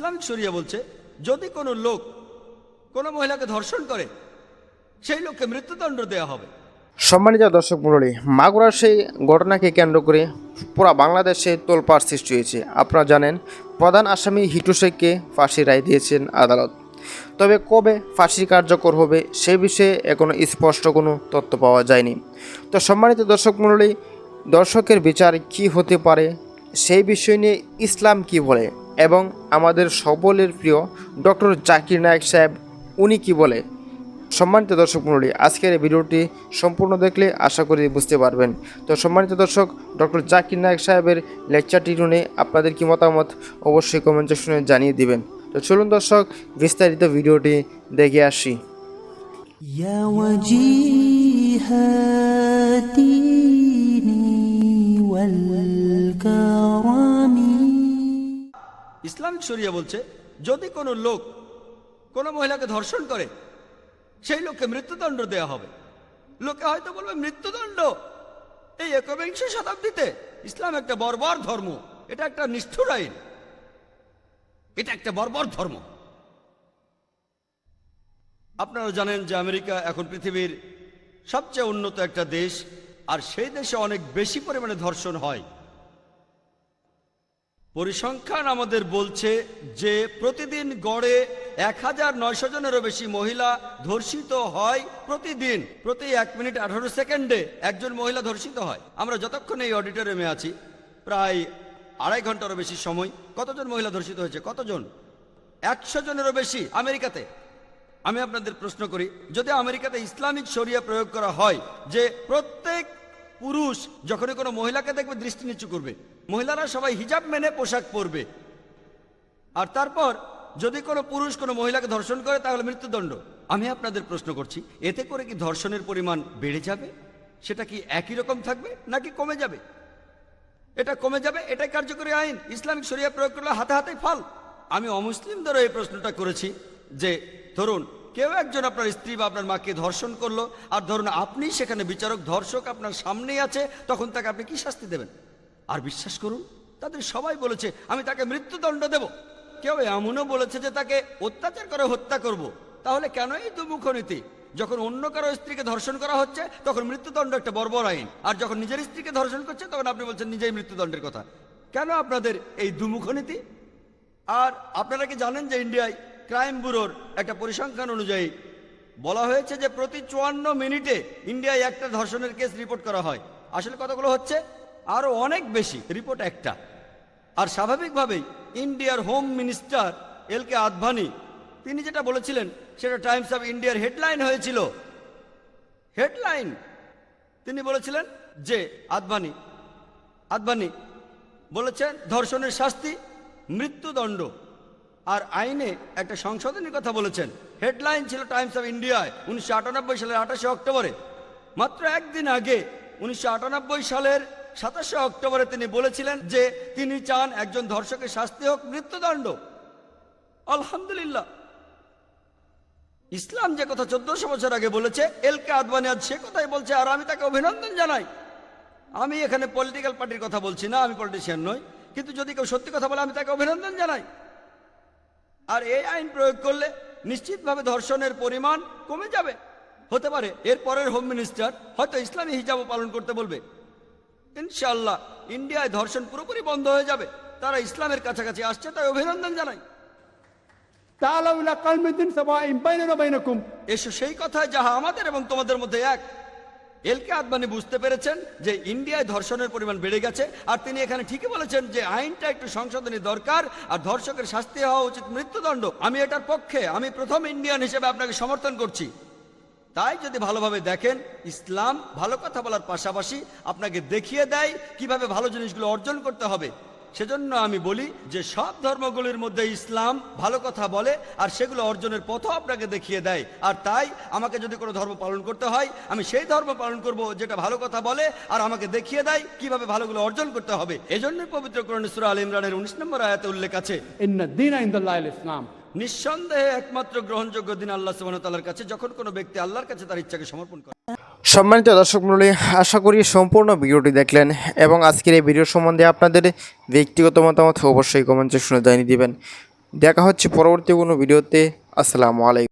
Islamic শরিয়া বলছে, যদি কোনো লোক কোনো মহিলাকে ধর্ষণ করে, সেই লোককে মৃত্যুদণ্ড দেওয়া হবে। সম্মানিত দর্শক মণ্ডলী মাগুরার সেই ঘটনাকে কেন্দ্র করে পুরা বাংলাদেশে তোলপাড় সৃষ্টি হয়েছে। আপনারা জানেন, প্রধান আসামি হিটু শেখকে ফাঁসি রায় দিয়েছেন আদালত। তবে কবে ফাঁসি কার্যকর হবে, সে বিষয়ে এখনও স্পষ্ট কোনো তথ্য পাওয়া যায়নি। তো সম্মানিত দর্শক মণ্ডলী, দর্শকের বিচার কি হতে পারে, সেই বিষয় নিয়ে ইসলাম কি বলে? এবং আমাদের সকলের প্রিয় ডক্টর জাকির নায়ক সাহেব উনি কি বলে সম্মানিত দর্শক মণ্ডলী আজকের এই ভিডিওটি সম্পূর্ণ দেখলে আশা করি বুঝতে পারবেন তো সম্মানিত দর্শক ডক্টর জাকির নায়ক সাহেবের লেকচারটি শুনে আপনাদের কি মতামত অবশ্যই কমেন্ট সেকশনে জানিয়ে দিবেন তো চলুন দর্শক বিস্তারিত ভিডিওটি দেখে আসি يا وجيه الدين والكرم ইসলামিক শরিয়া বলছে, যদি কোনো লোক কোনো মহিলাকে ধর্ষণ করে, সেই লোককে মৃত্যুদণ্ড দেওয়া হবে। লোকে হয়তো বলবে, মৃত্যুদণ্ড? এই একবিংশ শতাব্দীতে ইসলাম একটা বর্বর ধর্ম। এটা একটা নিষ্ঠুর আইন। এটা একটা বর্বর ধর্ম। আপনারা জানেন যে আমেরিকা এখন পৃথিবীর সবচেয়ে উন্নত একটা দেশ, আর সেই দেশে অনেক বেশি পরিমাণে ধর্ষণ হয়। পরিসংখ্যান আমাদের বলছে যে প্রতিদিন গড়ে এক হাজার নয়শো জনেরও বেশি মহিলা ধর্ষিত হয় প্রতিদিন, প্রতি এক মিনিট আঠারো সেকেন্ডে একজন মহিলা ধর্ষিত হয়। আমরা যতক্ষণ এই অডিটোরিয়ামে আছি, প্রায় আড়াই ঘন্টারও বেশি সময়। কতজন মহিলা ধর্ষিত হয়েছে? কতজন? একশো জনেরও বেশি আমেরিকাতে। আমি আপনাদের প্রশ্ন করি, যদি আমেরিকাতে ইসলামিক শরিয়া প্রয়োগ করা হয় যে প্রত্যেক পুরুষ যখনই কোনো মহিলাকে দেখবে, দৃষ্টি নিচু করবে। মহিলারা সবাই হিজাব মেনে পোশাক পরবে। আর তারপর যদি কোনো পুরুষ কোনো মহিলাকে ধর্ষণ করে, তাহলে মৃত্যুদণ্ড। আমি আপনাদের প্রশ্ন করছি, এতে করে কি ধর্ষণের পরিমাণ বেড়ে যাবে? সেটা কি একই রকম থাকবে নাকি কমে যাবে? এটা কমে যাবে, এটাই কার্যকরী আইন। ইসলামিক শরিয়া প্রয়োগ করলে হাতে হাতে ফল। আমি অমুসলিমদেরও এই প্রশ্নটা করেছি যে, ধরুন কেউ একজন আপনার স্ত্রী বা আপনার মাকে ধর্ষণ করল, আর ধরুন আপনি সেখানে বিচারক, ধর্ষক আপনার সামনেই আছে, তখন তাকে আপনি কি শাস্তি দেবেন? আর বিশ্বাস করুন, তাদের সবাই বলেছে, আমি তাকে মৃত্যুদণ্ড দেব। কেউ এমনও বলেছে যে তাকে অত্যাচার করে হত্যা করব। তাহলে কেন এই দুমুখ নীতি যখন অন্য কারও স্ত্রীকে ধর্ষণ করা হচ্ছে, তখন মৃত্যুদণ্ড একটা বর্বর আইন। আর যখন নিজের স্ত্রীকে ধর্ষণ করছে, তখন আপনি বলছেন নিজেই মৃত্যুদণ্ডের কথা। কেন আপনাদের এই দুমুখ নীতি আর আপনারা কি জানেন যে ইন্ডিয়ায় ক্রাইম ব্যুরোর একটা পরিসংখ্যান অনুযায়ী বলা হয়েছে যে প্রতি চুয়ান্ন মিনিটে ইন্ডিয়ায় একটা ধর্ষণের কেস রিপোর্ট করা হয়। আসলে কতগুলো হচ্ছে? আরও অনেক বেশি, রিপোর্ট একটা। আর স্বাভাবিকভাবেই ইন্ডিয়ার home minister L K Advani, তিনি যেটা বলেছিলেন, সেটা টাইমস অফ ইন্ডিয়ার হেডলাইন হয়েছিল। হেডলাইন? তিনি বলেছিলেন যে, আদভানি আদভানি বলেছেন, ধর্ষণের শাস্তি মৃত্যুদণ্ড। আর আইনে একটা সংশোধনীর কথা বলেছেন। হেডলাইন ছিল টাইমস অফ ইন্ডিয়ায় উনিশশো আটানব্বই সালের আঠাশে অক্টোবরে। মাত্র একদিন আগে, উনিশশো আটানব্বই সালের সাতাশে অক্টোবরে তিনি বলেছিলেন যে তিনি চান একজন ধর্ষকের শাস্তি হোক, মৃত্যুদণ্ড। আলহামদুলিল্লাহ। ইসলাম যে কথা চোদ্দশো বছর আগে বলেছে এল কে আদবানি আজ সে কথাই বলছে, আর আমি তাকে অভিনন্দন জানাই। আমি এখানে পলিটিক্যাল পার্টির কথা বলছি না, আমি পলিটিশিয়ান নই। কিন্তু যদি কেউ সত্যি কথা বলে, আমি তাকে অভিনন্দন জানাই। আর এই আইন প্রয়োগ করলে নিশ্চিতভাবে ধর্ষণের পরিমাণ কমে যাবে। হতে পারে এরপরের হোম মিনিস্টার হয়তো ইসলামী হিজাবও পালন করতে বলবে। ইনশাল্লাহ ইন্ডিয়ায় ধর্ষণ পুরোপুরি বন্ধ হয়ে যাবে। তারা ইসলামের কাছাকাছি আসছে তাই অভিনন্দন জানাই। এসো সেই কথায় যাহা আমাদের এবং তোমাদের মধ্যে এক। এলকে আদবানি বুঝতে পেরেছেন যে ইন্ডিয়ায় ধর্ষণের পরিমাণ বেড়ে গেছে, আর তিনি এখানে ঠিকই বলেছেন যে আইনটা একটু সংশোধনী দরকার, আর ধর্ষকের শাস্তি হওয়া উচিত মৃত্যুদণ্ড। আমি এটার পক্ষে, আমি প্রথম ইন্ডিয়ান হিসেবে আপনাকে সমর্থন করছি। তাই যদি ভালোভাবে দেখেন, ইসলাম ভালো কথা বলার পাশাপাশি আপনাকে দেখিয়ে দেয় কীভাবে ভালো জিনিসগুলো অর্জন করতে হবে। সেজন্য আমি বলি যে সব ধর্মগুলির মধ্যে ইসলাম ভালো কথা বলে আর সেগুলো অর্জনের পথও আপনাকে দেখিয়ে দেয়। আর তাই আমাকে যদি কোনো ধর্ম পালন করতে হয়, আমি সেই ধর্ম পালন করব যেটা ভালো কথা বলে আর আমাকে দেখিয়ে দেয় কীভাবে ভালোগুলো অর্জন করতে হবে। এজন্যই পবিত্র করণেশ্বর আল ইমরানের উনিশ নম্বর আয়াতে উল্লেখ আছে إن নিঃসন্দেহে একমাত্র গ্রহণযোগ্য দিন আল্লাহ সুবাহতাল্লার কাছে, যখন কোনো ব্যক্তি আল্লাহর কাছে তার ইচ্ছাকে সমর্পণ করে। সম্মানিত দর্শক মণ্ডলী, আশা করি সম্পূর্ণ ভিডিওটি দেখলেন এবং আজকের এই ভিডিও সম্বন্ধে আপনাদের ব্যক্তিগত মতামত অবশ্যই কমেন্টে শুনে জানিয়ে দিবেন। দেখা হচ্ছে পরবর্তী কোনো ভিডিওতে। আসসালামু আলাইকুম।